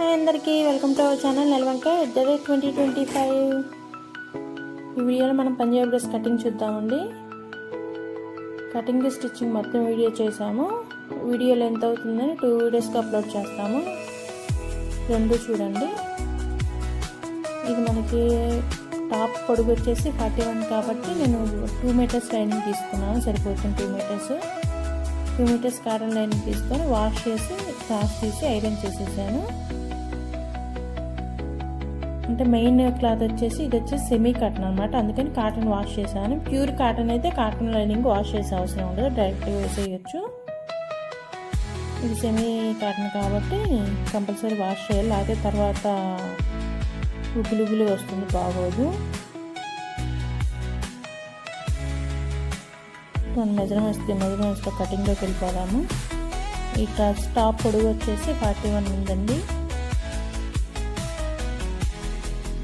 Hi అందరికీ welcome to our channel Nelavanka at twenty twenty five. ఈ వీడియోలో మనం పంజాబ్ డ్రెస్ కటింగ్ చూద్దామండి. కటింగ్ స్టిచ్చింగ్ మొత్తం వీడియో చేసాము వీడియోలు ఎంత అవుతుందని టూ వీడియోస్కి అప్లోడ్ చేస్తాము. రెండు చూడండి. ఇది మనకి టాప్ పొడుగు వచ్చేసి ఫార్టీ వన్ కాబట్టి నేను టూ మీటర్స్ లైనింగ్ తీసుకున్నాను సరిపోతుంది two metres. Two metres cotton lining తీసుకొని వాష్ చేసి క్లాత్ తీసి ఐరన్ చేసేసాను. అంటే మెయిన్ క్లాత్ వచ్చేసి ఇది వచ్చేసి సెమీ కాటన్ అనమాట అందుకని కాటన్ వాష్ చేశాను. ప్యూర్ కాటన్ అయితే కాటన్ లైనింగ్ వాష్ చేసే అవసరం ఉండదు. డైరెక్ట్గా వేసేయచ్చు ఇది సెమీ కాటన్ కాబట్టి కంపల్సరీ వాష్ చేయాలి. అదే తర్వాత ఉబ్బులు ఉబ్బులు వస్తుంది బాగోదు. మన మెజర్మెంట్స్ మెజర్మెంట్స్లో కటింగ్లోకి వెళ్ళిపోదాము. ఈ టాప్ పొడుగు వచ్చేసి ఫార్టీ వన్ ఉందండి.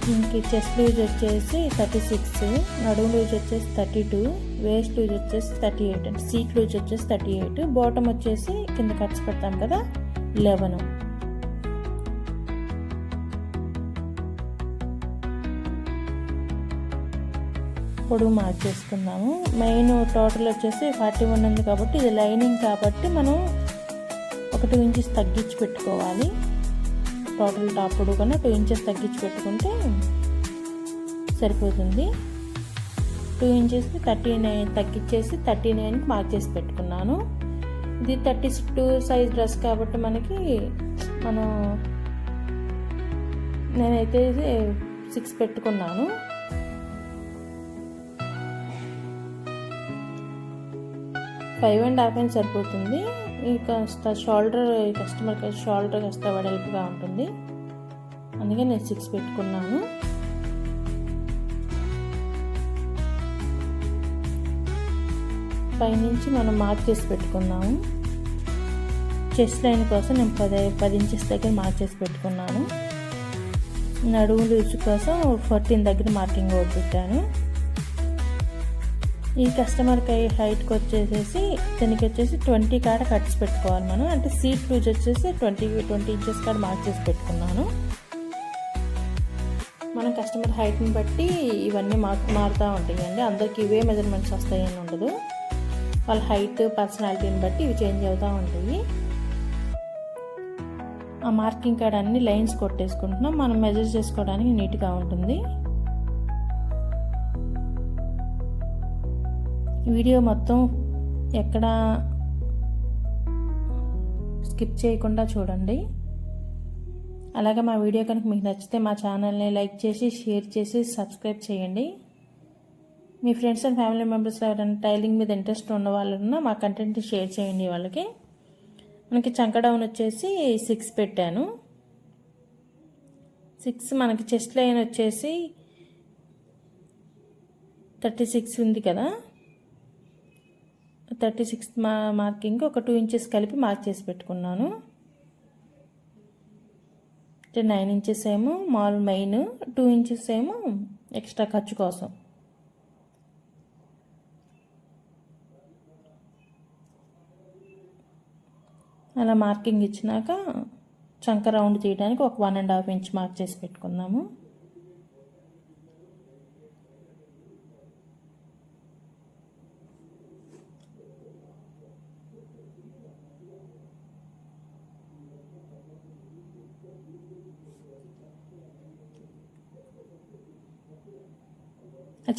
దీనికి చెస్ట్ లూజ్ వచ్చేసి థర్టీ సిక్స్ నడుము లూజ్ వచ్చేసి థర్టీ టూ వేస్ట్ లూజ్ వచ్చేసి థర్టీ ఎయిట్ అంటే సీట్ లూజ్ వచ్చేసి థర్టీ ఎయిట్ బాటమ్ వచ్చేసి కింద కట్స్ పెడతాం కదా లెవెన్. పొడవు మార్చేసుకుందాము. మెయిన్ టోటల్ వచ్చేసి ఫార్టీ వన్ ఉంది కాబట్టి ఇది లైనింగ్ కాబట్టి మనం ఒక టూ ఇంచెస్ తగ్గించి పెట్టుకోవాలి. టోటల్ టాప్ పొడుగు టూ ఇంచెస్ తగ్గించి పెట్టుకుంటే సరిపోతుంది. టూ ఇంచెస్ థర్టీ నైన్ తగ్గించేసి థర్టీ నైన్కి మార్క్ చేసి పెట్టుకున్నాను. ఇది థర్టీ టూ సైజ్ డ్రెస్ కాబట్టి మనకి మనం నేనైతే సిక్స్ పెట్టుకున్నాను. ఫైవ్ అండ్ హాఫ్ అని సరిపోతుంది. కాస్త షోల్డర్ కస్టమర్కి షోల్డర్ కాస్త వెడల్పుగా ఉంటుంది. అందుకే నేను సిక్స్ పెట్టుకున్నాను. పైనుంచి మనం మార్క్ చేసి పెట్టుకున్నాము చెస్ట్ లైన్ కోసం నేను పది పది ఇంచెస్ దగ్గర మార్క్ చేసి పెట్టుకున్నాను. నడుము లూజు కోసం ఫోర్టీన్ దగ్గర మార్కింగ్ కూడా పెట్టాను. ఈ కస్టమర్కి హైట్కి వచ్చేసేసి దీనికి వచ్చేసి ట్వంటీ కాడ కట్స్ పెట్టుకోవాలి మనం. అంటే సీట్ లూజ్ వచ్చేసి ట్వంటీ ట్వంటీ ఇంచెస్ కాడ మార్క్ చేసి పెట్టుకున్నాను. మనం కస్టమర్ హైట్ని బట్టి ఇవన్నీ మార్క్ మారుతూ ఉంటాయండి. అందరికి ఇవే మెజర్మెంట్స్ వస్తాయని ఉండదు. వాళ్ళ హైట్ పర్సనాలిటీని బట్టి ఇవి చేంజ్ అవుతూ ఉంటాయి. ఆ మార్కింగ్ కాడ అన్ని లైన్స్ కొట్టేసుకుంటున్నాం. మనం మెజర్ చేసుకోవడానికి నీట్గా ఉంటుంది. వీడియో మొత్తం ఎక్కడ స్కిప్ చేయకుండా చూడండి. అలాగే మా వీడియో కనుక మీకు నచ్చితే మా ఛానల్ని లైక్ చేసి షేర్ చేసి సబ్స్క్రైబ్ చేయండి. మీ ఫ్రెండ్స్ అండ్ ఫ్యామిలీ మెంబర్స్ ఎవరైనా టైలింగ్ మీద ఇంట్రెస్ట్ ఉన్న వాళ్ళున్నా మా కంటెంట్ షేర్ చేయండి వాళ్ళకి. మనకి చంక డౌన్ వచ్చేసి సిక్స్ పెట్టాను. సిక్స్ మనకి చెస్ట్ లైన్ వచ్చేసి థర్టీ సిక్స్ ఉంది కదా. థర్టీ సిక్స్ మా మార్కింగ్ ఒక టూ ఇంచెస్ కలిపి మార్క్ చేసి పెట్టుకున్నాను. అంటే నైన్ ఇంచెస్ ఏమో మాల్ మెయిన్ టూ ఇంచెస్ ఏమో ఎక్స్ట్రా ఖర్చు కోసం. అలా మార్కింగ్ ఇచ్చినాక చంక రౌండ్ చేయడానికి ఒక one and half inch mark చేసి పెట్టుకుందాము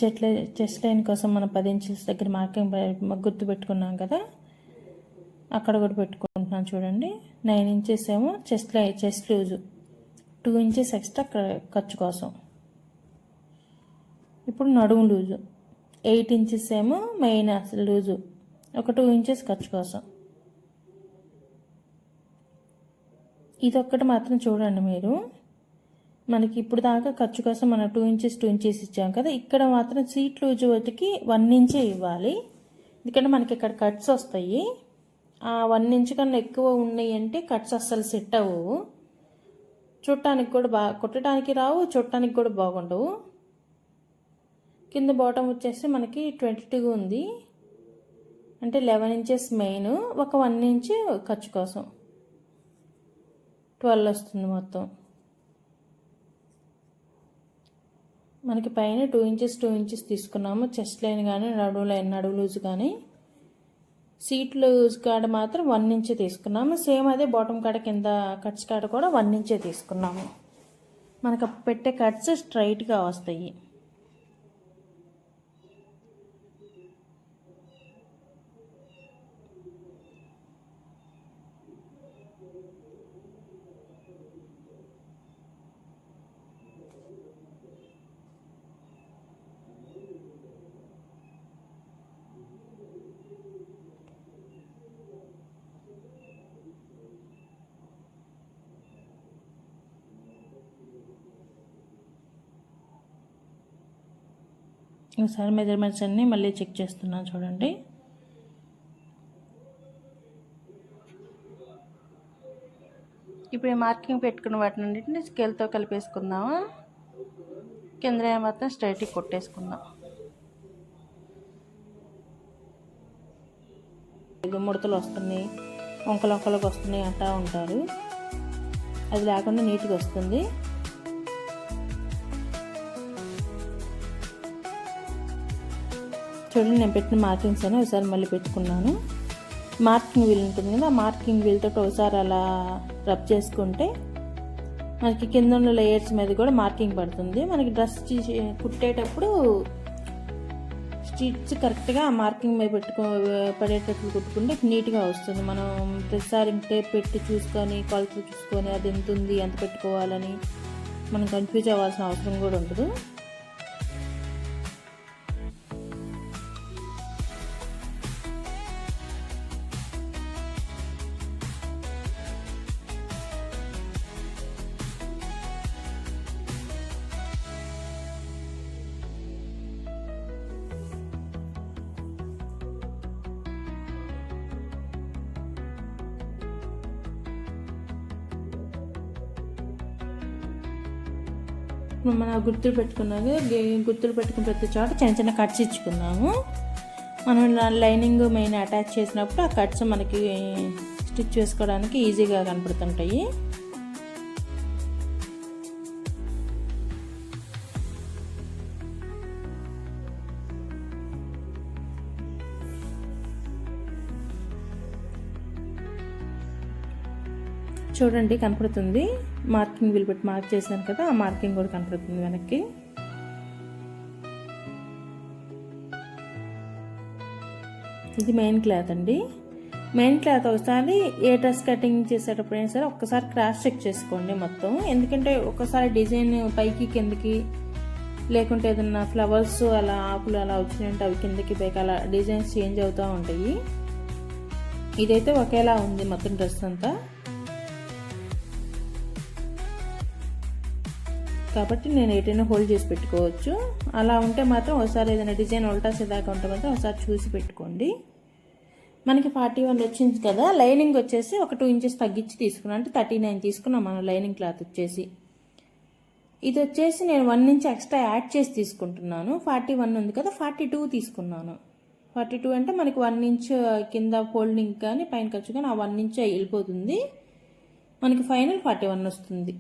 చెట్ల చెస్ట్ లైన్ కోసం మనం పది ఇంచెస్ దగ్గర మార్కింగ్ గుర్తు పెట్టుకున్నాం కదా? అక్కడ కూడా పెట్టుకుంటున్నాం చూడండి. నైన్ ఇంచెస్ ఏమో చెస్ట్ లై chest loose. Two inches extra ఖర్చు కోసం. ఇప్పుడు నడుము లూజు. ఎయిట్ ఇంచెస్ ఏమో మెయిన్ లూజు. ఒక టూ ఇంచెస్ ఖర్చు కోసం. ఇదొక్కటి మాత్రం చూడండి మీరు. మనకి ఇప్పుడు దాకా ఖర్చు కోసం మనం టూ ఇంచెస్ టూ ఇంచెస్ ఇచ్చాం కదా ఇక్కడ మాత్రం సీట్ లూజ్ వాటికి వన్ ఇంచే ఇవ్వాలి. ఎందుకంటే మనకి ఇక్కడ కట్స్ వస్తాయి. ఆ వన్ ఇంచ్ కన్నా ఎక్కువ ఉన్నాయి అంటే కట్స్ అస్సలు సెట్ అవ్వవు. చుట్టానికి కూడా బాగా కుట్టడానికి రావు చుట్టానికి కూడా బాగుండవు. కింద బాటమ్ వచ్చేసి మనకి ట్వంటీ టూ ఉంది. అంటే లెవెన్ ఇంచెస్ మెయిన్ ఒక వన్ ఇంచ్ ఖర్చు కోసం. ట్వెల్వ్ వస్తుంది మొత్తం. మనకి పైన టూ ఇంచెస్ టూ ఇంచెస్ తీసుకున్నాము. చెస్ట్ లైన్ కానీ నడువు లైన్ నడువు లూజ్ కానీ సీట్ లూజ్ కాడ మాత్రం వన్ ఇంచే తీసుకున్నాము. సేమ్ అదే బాటమ్ కాడ కింద కట్స్ కాడ కూడా వన్ ఇంచే తీసుకున్నాము. మనకు పెట్టే కట్స్ స్ట్రైట్గా వస్తాయి. ఒకసారి మెజర్మెంట్స్ అన్నీ మళ్ళీ చెక్ చేస్తున్నాను చూడండి. ఇప్పుడు మార్కింగ్ పెట్టుకున్న వాటిని అన్నింటిని స్కేల్తో కలిపేసుకుందాము? కింద మాత్రం స్ట్రైట్కి కొట్టేసుకుందాం. ఇది ముడతలు వస్తున్నాయి వంకలు వంకలకు వస్తున్నాయి అంటా ఉంటారు. అది లేకుండా నీట్గా వస్తుంది. చూడండి నేను పెట్టిన మార్కింగ్స్ అని ఒకసారి మళ్ళీ పెట్టుకున్నాను. మార్కింగ్ వీల్ ఉంటుంది కదా మార్కింగ్ వీల్తో ఒకసారి అలా రబ్ చేసుకుంటే మనకి కింద ఉన్న లేయర్స్ మీద కూడా మార్కింగ్ పడుతుంది. మనకి డ్రెస్ కుట్టేటప్పుడు స్టిచ్ కరెక్ట్గా మార్కింగ్ మీద పెట్టుకో పడేటట్లు కుట్టుకుంటే నీట్గా వస్తుంది. మనం ప్రతిసారి టేప్ పెట్టి చూసుకొని కొలతలు చూసుకొని అది ఎంత ఉంది ఎంత పెట్టుకోవాలని మనం కన్ఫ్యూజ్ అవ్వాల్సిన అవసరం కూడా ఉండదు. మన గుర్తులు పెట్టుకున్నాక గుర్తులు పెట్టుకున్న ప్రతి చోట చిన్న చిన్న కట్స్ ఇచ్చుకున్నాము. మనం లైనింగ్ మెయిన్ అటాచ్ చేసినప్పుడు ఆ కట్స్ మనకి స్టిచ్ చేసుకోవడానికి ఈజీగా కనపడుతుంటాయి. చూడండి కనపడుతుంది. మార్కింగ్ విల్ పెట్టి మార్క్ చేశాను కదా ఆ మార్కింగ్ కూడా కనపడుతుంది వెనక్కి. ఇది మెయిన్ క్లాత్ అండి. మెయిన్ క్లాత్ ఒకసారి ఏ డ్రెస్ కటింగ్ అయినా సరే ఒక్కసారి క్రాస్ చెక్ చేసుకోండి మొత్తం. ఎందుకంటే ఒకసారి డిజైన్ పైకి కిందకి లేకుంటే ఏదన్నా ఫ్లవర్స్ అలా ఆకులు అలా వచ్చినాయంటే అవి కిందకి పైకి అలా డిజైన్స్ చేంజ్ అవుతూ ఉంటాయి. ఇదైతే ఒకేలా ఉంది మొత్తం డ్రెస్ అంతా. కాబట్టి నేను ఎటైనా హోల్డ్ చేసి పెట్టుకోవచ్చు. అలా ఉంటే మాత్రం ఒకసారి ఏదైనా డిజైన్ ఉల్టాసేదాకా ఉంటే మాత్రం ఒకసారి చూసి పెట్టుకోండి. మనకి ఫార్టీ వన్ వచ్చింది కదా లైనింగ్ వచ్చేసి ఒక టూ ఇంచెస్ తగ్గించి తీసుకున్నాను. అంటే థర్టీ నైన్ తీసుకున్నాం మనం లైనింగ్ క్లాత్ వచ్చేసి. ఇది వచ్చేసి నేను వన్ ఇంచ్ ఎక్స్ట్రా యాడ్ చేసి తీసుకుంటున్నాను. ఫార్టీ వన్ ఉంది కదా ఫార్టీ టూ తీసుకున్నాను. ఫార్టీ టూ అంటే మనకి వన్ ఇంచ్ కింద ఫోల్డింగ్ కానీ పైన ఖర్చు కానీ ఆ వన్ ఇంచ్ వెళ్ళిపోతుంది. మనకి ఫైనల్ ఫార్టీ వన్ వస్తుంది.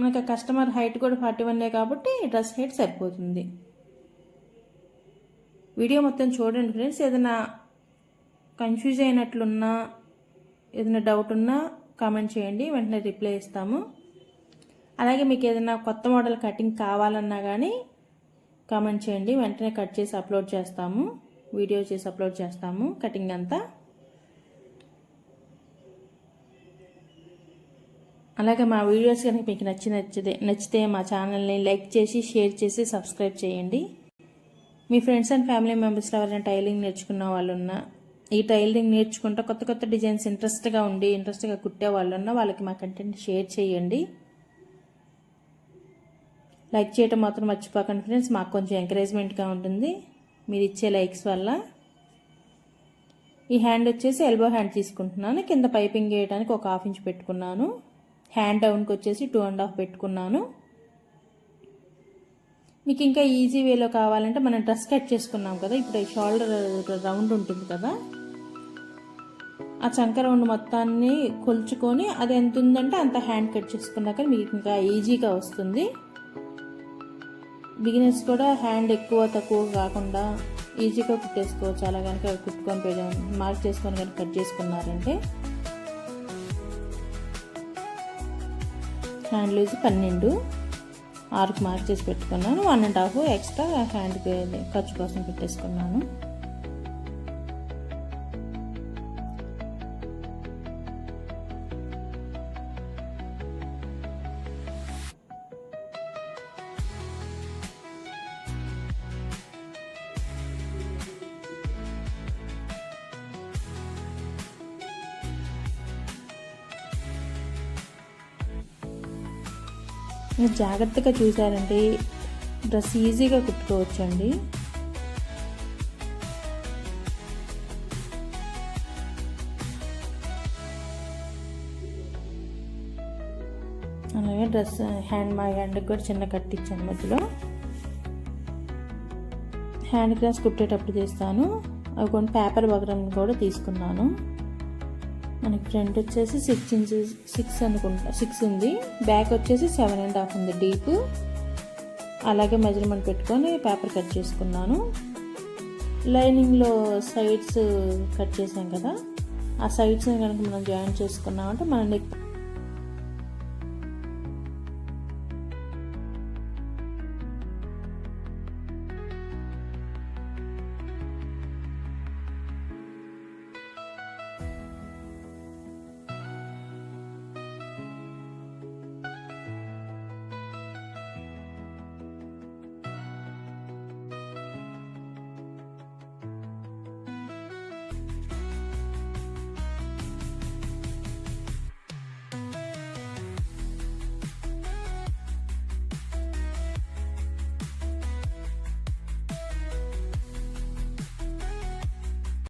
మనకు కస్టమర్ హైట్ కూడా ఫార్టీ వన్నే కాబట్టి డ్రెస్ హైట్ సరిపోతుంది. వీడియో మొత్తం చూడండి ఫ్రెండ్స్. ఏదైనా కన్ఫ్యూజ్ అయినట్లున్నా ఏదైనా డౌట్ ఉన్నా కామెంట్ చేయండి. వెంటనే రిప్లై ఇస్తాము. అలాగే మీకు ఏదైనా కొత్త మోడల్ కటింగ్ కావాలన్నా కానీ కామెంట్ చేయండి. వెంటనే కట్ చేసి అప్లోడ్ చేస్తాము. వీడియో చేసి అప్లోడ్ చేస్తాము. కటింగ్ అంతా అలాగే మా వీడియోస్ కనుక మీకు నచ్చి నచ్చితే నచ్చితే మా ఛానల్ని లైక్ చేసి షేర్ చేసి సబ్స్క్రైబ్ చేయండి. మీ ఫ్రెండ్స్ అండ్ ఫ్యామిలీ మెంబర్స్లో ఎవరైనా టైలింగ్ నేర్చుకున్న వాళ్ళు ఉన్నా ఈ టైలింగ్ నేర్చుకుంటా కొత్త కొత్త డిజైన్స్ ఇంట్రెస్ట్గా ఉండి ఇంట్రెస్ట్గా కుట్టే వాళ్ళు ఉన్నా వాళ్ళకి మా కంటెంట్ షేర్ చేయండి. లైక్ చేయటం మాత్రం మర్చిపోకండి ఫ్రెండ్స్. మాకు కొంచెం ఎంకరేజ్మెంట్గా ఉంటుంది. మీరు ఇచ్చే లైక్స్ వల్ల. ఈ హ్యాండ్ వచ్చేసి ఎల్బో హ్యాండ్ తీసుకుంటున్నాను. కింద పైపింగ్ వేయడానికి ఒక హాఫ్ ఇంచ్ పెట్టుకున్నాను. హ్యాండ్ డౌన్కి వచ్చేసి టూ అండ్ హాఫ్ పెట్టుకున్నాను. మీకు ఇంకా ఈజీ వేలో కావాలంటే మనం డ్రెస్ కట్ చేసుకున్నాం కదా ఇప్పుడు షోల్డర్ రౌండ్ ఉంటుంది కదా. ఆ చంక రౌండ్ మొత్తాన్ని కొలుచుకొని అది ఎంత ఉందంటే అంత హ్యాండ్ కట్ చేసుకున్నాక మీకు ఇంకా ఈజీగా వస్తుంది. బిగినర్స్ కూడా హ్యాండ్ ఎక్కువ తక్కువ కాకుండా ఈజీగా కుట్టేసుకోవచ్చు. అలా కనుక కుట్టుకొని పెడ- మార్క్ చేసుకొని కనుక కట్ చేసుకున్నారంటే హ్యాండ్ లూజ్ పన్నెండు ఆరుకు మార్క్ చేసి పెట్టుకున్నాను. One and half extra hand ఖర్చు కోసం పెట్టేసుకున్నాను. మీరు జాగ్రత్తగా చూసారంటే డ్రెస్ ఈజీగా కుట్టుకోవచ్చండి. అలాగే డ్రెస్ హ్యాండ్ మా హ్యాండ్కి కూడా చిన్న కట్టించాను మధ్యలో. హ్యాండ్ క్రాస్ కుట్టేటప్పుడు తీస్తాను అవి కొన్ని పేపర్ బగ్రం కూడా తీసుకున్నాను. మనకి ఫ్రంట్ వచ్చేసి సిక్స్ ఇంచెస్ సిక్స్ అనుకుంటా సిక్స్ ఉంది. బ్యాక్ వచ్చేసి సెవెన్ అండ్ హాఫ్ ఉంది డీప్ అలాగే మెజర్మెంట్ పెట్టుకొని పేపర్ కట్ చేసుకున్నాను. లైనింగ్లో సైడ్స్ కట్ చేసాం కదా. ఆ సైడ్స్ కనుక మనం జాయిన్ చేసుకున్నామంటే మన నెక్